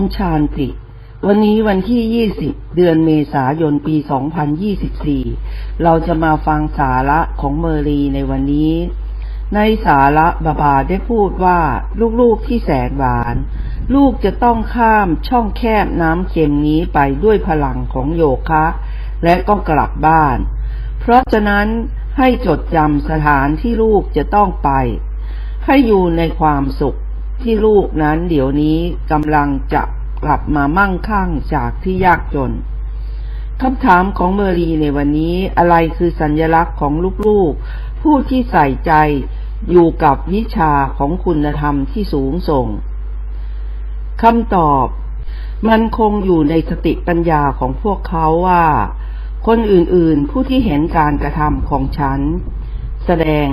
มชานติ วันนี้วันที่ 20 เดือนเมษายนปี 2024 เราจะมาฟังสาระของเมอรีในวันนี้ ในสาระบาบาได้พูดว่าลูกๆที่แสนหวาน ลูกจะต้องข้ามช่องแคบน้ำเค็มนี้ไปด้วยพลังของโยคะ และก็กลับบ้าน เพราะฉะนั้นให้จดจำสถานที่ลูกจะต้องไป ให้อยู่ในความสุข ที่ลูกนั้นเดี๋ยวนี้กำลังจะกลับมามั่งคั่งจากที่ยากจนคำถามของเมอรีในวันนี้อะไรคือสัญญลักษณ์ของลูกๆ ผู้ที่ใส่ใจอยู่กับวิชาของคุณธรรมที่สูงส่งคำตอบ มันคงอยู่ในสติปัญญาของพวกเขาว่า คนอื่นๆ ผู้ที่เห็นการกระทำของฉัน แสดง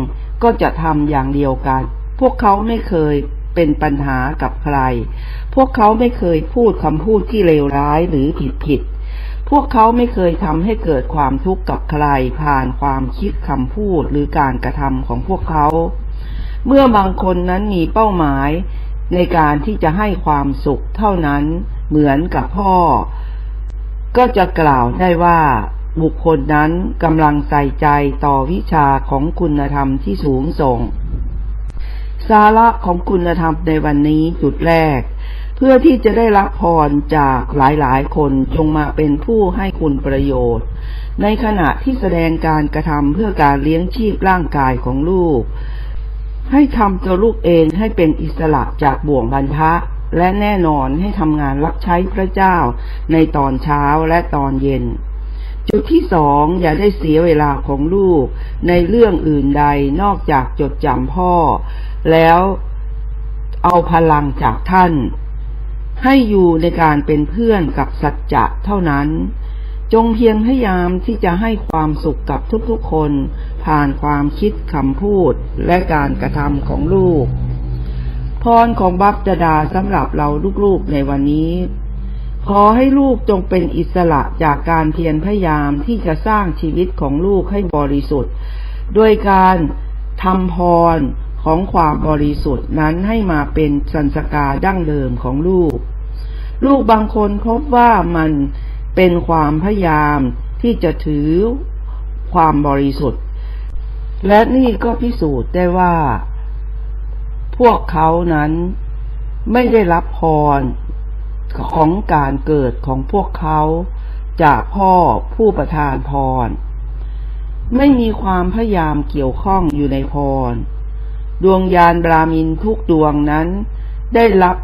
ก็จะทำอย่างเดียวกัน พวกเขาไม่เคย เป็นปัญหากับใคร พวกเขาไม่เคยพูดคำพูดที่เลวร้ายหรือผิดผิด พวกเขาไม่เคยทำให้เกิดความทุกข์กับใคร ผ่านความคิดคำพูดหรือการกระทำของพวกเขา เมื่อบางคนนั้นมีเป้าหมายในการที่จะให้ความสุขเท่านั้นเหมือนกับพ่อ ก็จะกล่าวได้ว่าบุคคลนั้นกำลังใส่ใจต่อวิชาของคุณธรรมที่สูงส่ง สาระของคุณธรรมในวันนี้จุดแรก เพื่อที่จะได้รับพรจากหลายๆ คนจงมาเป็นผู้ให้คุณประโยชน์ ในขณะที่แสดงการกระทำเพื่อการเลี้ยงชีพร่างกายของลูก ให้ทำตัวลูกเองให้เป็นอิสระจากบ่วงบันทะและแน่นอนให้ทำงานรับใช้พระเจ้าในตอนเช้าและตอนเย็น จุดที่สองอย่าได้เสียเวลาของลูกในเรื่องอื่นใดนอกจากจดจำพ่อ แล้วเอาพลังจากท่าน ให้อยู่ในการเป็นเพื่อนกับสัจจะเท่านั้น จงเพียงพยายามที่จะให้ความสุขกับทุกๆคน ผ่านความคิดคำพูดและการกระทำของลูก พรของบัพดาดาสำหรับเราลูกๆในวันนี้ขอให้ลูกจงเป็นอิสระจากการเพียรพยายามที่จะสร้างชีวิตของลูกให้บริสุทธิ์โดยการทำพร ของความบริสุทธิ์นั้นให้มาเป็นสันสกาดั้งเดิมของลูก ลูกบางคนพบว่ามันเป็นความพยายามที่จะถือความบริสุทธิ์ และนี่ก็พิสูจน์ได้ว่า พวกเขานั้นไม่ได้รับพรของการเกิดของพวกเขาจากพ่อผู้ประทานพร ไม่มีความพยายามเกี่ยวข้องอยู่ในพร ดวงยานบรามินทุกดวงนั้น ได้รับ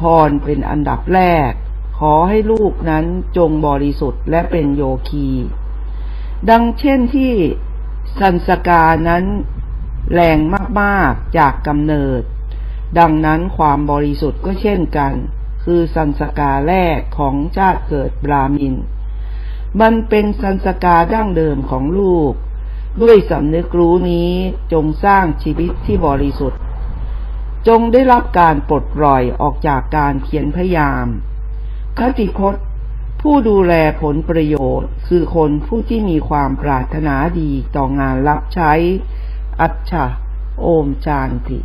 พรเป็นอันดับแรก ขอให้ลูกนั้นจงบริสุทธิ์และเป็นโยคี ดังเช่นที่สันสกานั้นแรงมากๆจากกำเนิด ดังนั้นความบริสุทธิ์ก็เช่นกัน คือสันสกาแรกของชาติเกิดบรามิน มันเป็นสันสกาดั้งเดิมของลูก ด้วยสำนึกรู้นี้จงสร้างชีวิตที่บริสุทธิ์ จงได้รับการปลดปล่อยออกจากการเขียนพยายาม คติพจน์ ผู้ดูแลผลประโยชน์ คือคนผู้ที่มีความปรารถนาดีต่องานรับใช้ อัจฉะโอมจานติ